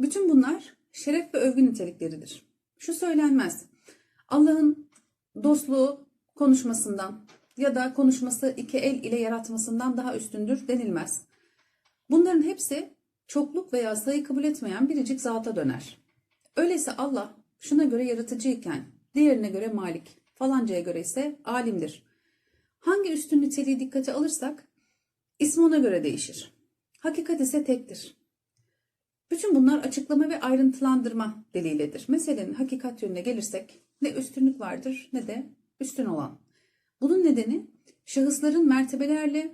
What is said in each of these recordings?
Bütün bunlar şeref ve övgü nitelikleridir. Şu söylenmez. Allah'ın dostluğu konuşmasından ya da konuşması iki el ile yaratmasından daha üstündür denilmez. Bunların hepsi çokluk veya sayı kabul etmeyen biricik zata döner. Öyleyse Allah şuna göre yaratıcıyken diğerine göre malik, falancaya göre ise alimdir. Hangi üstün niteliği dikkate alırsak ismi ona göre değişir. Hakikat ise tektir. Bütün bunlar açıklama ve ayrıntılandırma delilidir. Meselenin hakikat yönüne gelirsek ne üstünlük vardır ne de üstün olan. Bunun nedeni şahısların mertebelerle,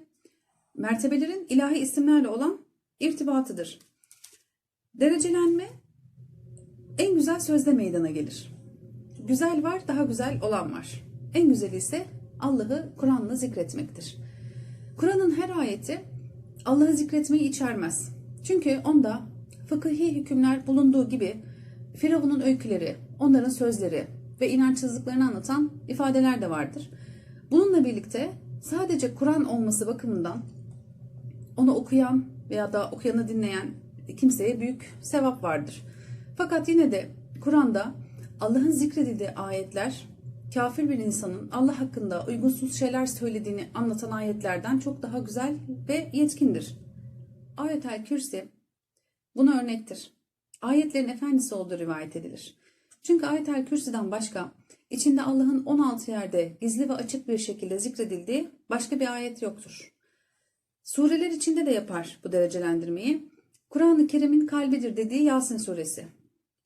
mertebelerin ilahi isimlerle olan irtibatıdır. Derecelenme en güzel sözde meydana gelir. Güzel var, daha güzel olan var. En güzeli ise Allah'ı Kur'an'la zikretmektir. Kur'an'ın her ayeti Allah'ı zikretmeyi içermez. Çünkü onda fıkıhi hükümler bulunduğu gibi Firavun'un öyküleri, onların sözleri ve inançsızlıklarını anlatan ifadeler de vardır. Bununla birlikte sadece Kur'an olması bakımından onu okuyan veya da okuyanı dinleyen kimseye büyük sevap vardır. Fakat yine de Kur'an'da Allah'ın zikredildiği ayetler kafir bir insanın Allah hakkında uygunsuz şeyler söylediğini anlatan ayetlerden çok daha güzel ve yetkindir. Ayetel Kürsi buna örnektir. Ayetlerin efendisi olduğu rivayet edilir. Çünkü Ayetel başka içinde Allah'ın 16 yerde gizli ve açık bir şekilde zikredildiği başka bir ayet yoktur. Sureler içinde de yapar bu derecelendirmeyi. Kur'an-ı Kerim'in kalbidir dediği Yasin suresi.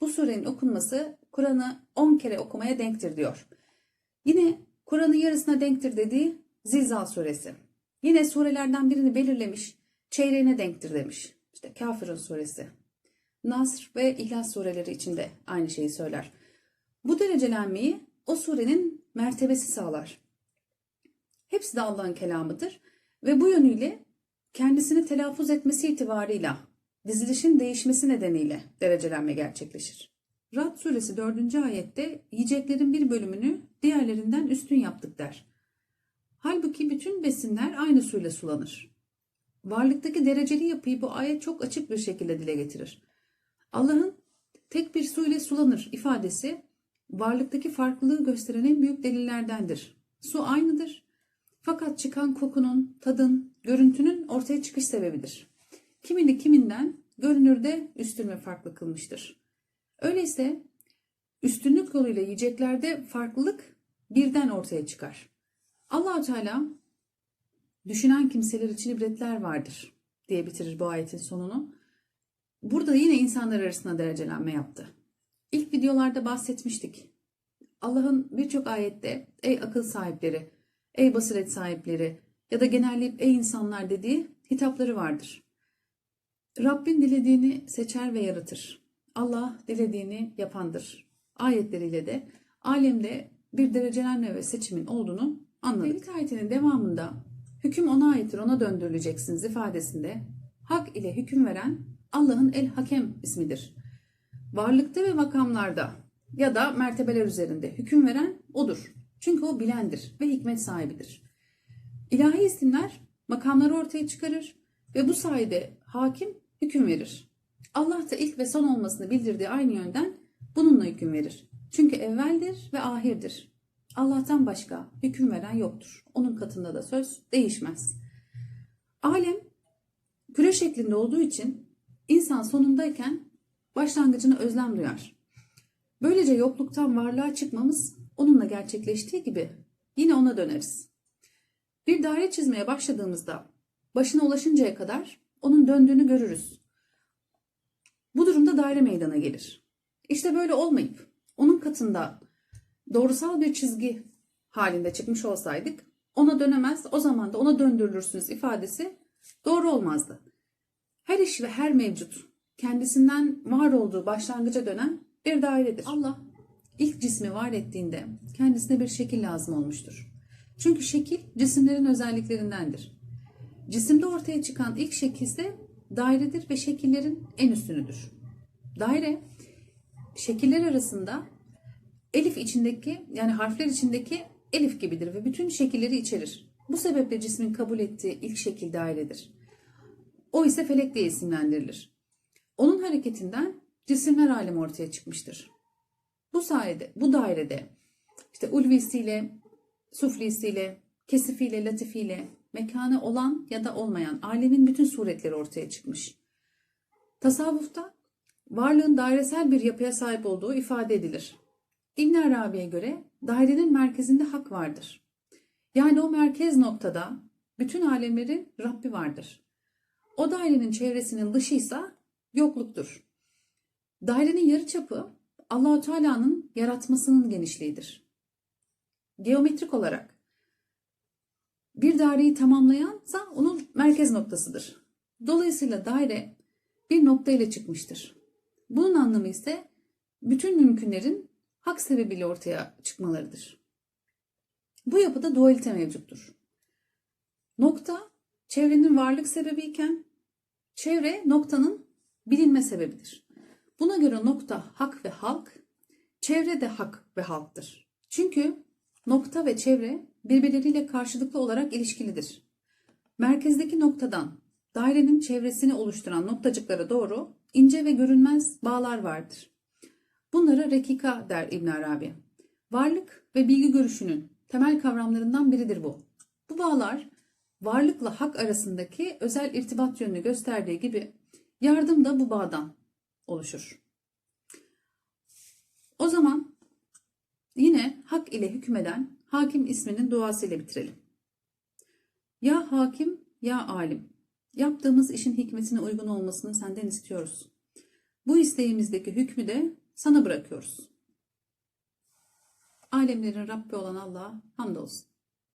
Bu surenin okunması Kur'an'ı 10 kere okumaya denktir diyor. Yine Kur'an'ın yarısına denktir dediği Zilzal suresi. Yine surelerden birini belirlemiş, çeyreğine denktir demiş. İşte Kafirun suresi. Nasr ve İhlas sureleri içinde aynı şeyi söyler. Bu derecelenmeyi o surenin mertebesi sağlar. Hepsi de Allah'ın kelamıdır ve bu yönüyle kendisini telaffuz etmesi itibarıyla dizilişin değişmesi nedeniyle derecelenme gerçekleşir. Rad suresi 4. ayette yiyeceklerin bir bölümünü diğerlerinden üstün yaptık der. Halbuki bütün besinler aynı suyla sulanır. Varlıktaki dereceli yapıyı bu ayet çok açık bir şekilde dile getirir. Allah'ın tek bir su ile sulanır ifadesi varlıktaki farklılığı gösteren en büyük delillerdendir. Su aynıdır. Fakat çıkan kokunun, tadın, görüntünün ortaya çıkış sebebidir. Kimini kiminden görünürde üstün farklı kılmıştır. Öyleyse üstünlük yoluyla yiyeceklerde farklılık birden ortaya çıkar. allah Teala düşünen kimseler için ibretler vardır diye bitirir bu ayetin sonunu. Burada yine insanlar arasında derecelenme yaptı. İlk videolarda bahsetmiştik. Allah'ın birçok ayette ey akıl sahipleri, ey basiret sahipleri ya da genelleyip ey insanlar dediği hitapları vardır. Rabbin dilediğini seçer ve yaratır. Allah dilediğini yapandır. Ayetleriyle de alemde bir derecelenme ve seçimin olduğunu anladık. Ferit ayetinin devamında hüküm ona aittir ona döndürüleceksiniz ifadesinde hak ile hüküm veren Allah'ın El Hakem ismidir. Varlıkta ve makamlarda ya da mertebeler üzerinde hüküm veren odur. Çünkü o bilendir ve hikmet sahibidir. İlahi isimler makamları ortaya çıkarır ve bu sayede hakim hüküm verir. Allah da ilk ve son olmasını bildirdiği aynı yönden bununla hüküm verir. Çünkü evveldir ve ahirdir. Allah'tan başka hüküm veren yoktur. Onun katında da söz değişmez. Alem küre şeklinde olduğu için insan sonundayken başlangıcına özlem duyar. Böylece yokluktan varlığa çıkmamız onunla gerçekleştiği gibi yine ona döneriz. Bir daire çizmeye başladığımızda başına ulaşıncaya kadar onun döndüğünü görürüz. Bu durumda daire meydana gelir. İşte böyle olmayıp onun katında doğrusal bir çizgi halinde çıkmış olsaydık ona dönemez o zaman da ona döndürülürsünüz ifadesi doğru olmazdı. Her iş ve her mevcut kendisinden var olduğu başlangıca dönen bir dairedir. Allah ilk cismi var ettiğinde kendisine bir şekil lazım olmuştur. Çünkü şekil cisimlerin özelliklerindendir. Cisimde ortaya çıkan ilk şekil ise dairedir ve şekillerin en üstünüdür. Daire şekiller arasında elif içindeki yani harfler içindeki elif gibidir ve bütün şekilleri içerir. Bu sebeple cismin kabul ettiği ilk şekil dairedir. O ise felek diye isimlendirilir. Onun hareketinden cisimler alemi ortaya çıkmıştır. Bu sayede, bu dairede işte ulvisiyle, suflisiyle, kesifiyle, latifiyle, mekanı olan ya da olmayan alemin bütün suretleri ortaya çıkmış. Tasavvufta varlığın dairesel bir yapıya sahip olduğu ifade edilir. İbn Arabi'ye göre dairenin merkezinde hak vardır. Yani o merkez noktada bütün alemlerin Rabbi vardır. O dairenin çevresinin dışıysa yokluktur. Dairenin yarıçapı Allahu Teala'nın yaratmasının genişliğidir. Geometrik olarak bir daireyi tamamlayansa onun merkez noktasıdır. Dolayısıyla daire bir nokta ile çıkmıştır. Bunun anlamı ise bütün mümkünlerin hak sebebiyle ortaya çıkmalarıdır. Bu yapıda dualite mevcuttur. Nokta çevrenin varlık sebebiyken çevre noktanın bilinme sebebidir. Buna göre nokta hak ve halk, çevre de hak ve halktır. Çünkü nokta ve çevre birbirleriyle karşılıklı olarak ilişkilidir. Merkezdeki noktadan dairenin çevresini oluşturan noktacıklara doğru ince ve görünmez bağlar vardır. Bunlara rekika der İbn Arabi. Varlık ve bilgi görüşünün temel kavramlarından biridir bu. Bu bağlar varlıkla hak arasındaki özel irtibat yönünü gösterdiği gibi yardım da bu bağdan oluşur. O zaman yine hak ile hükmeden hakim isminin duasıyla bitirelim. Ya hakim ya alim. Yaptığımız işin hikmetine uygun olmasını senden istiyoruz. Bu isteğimizdeki hükmü de sana bırakıyoruz. Alemlerin Rabbi olan Allah'a hamdolsun.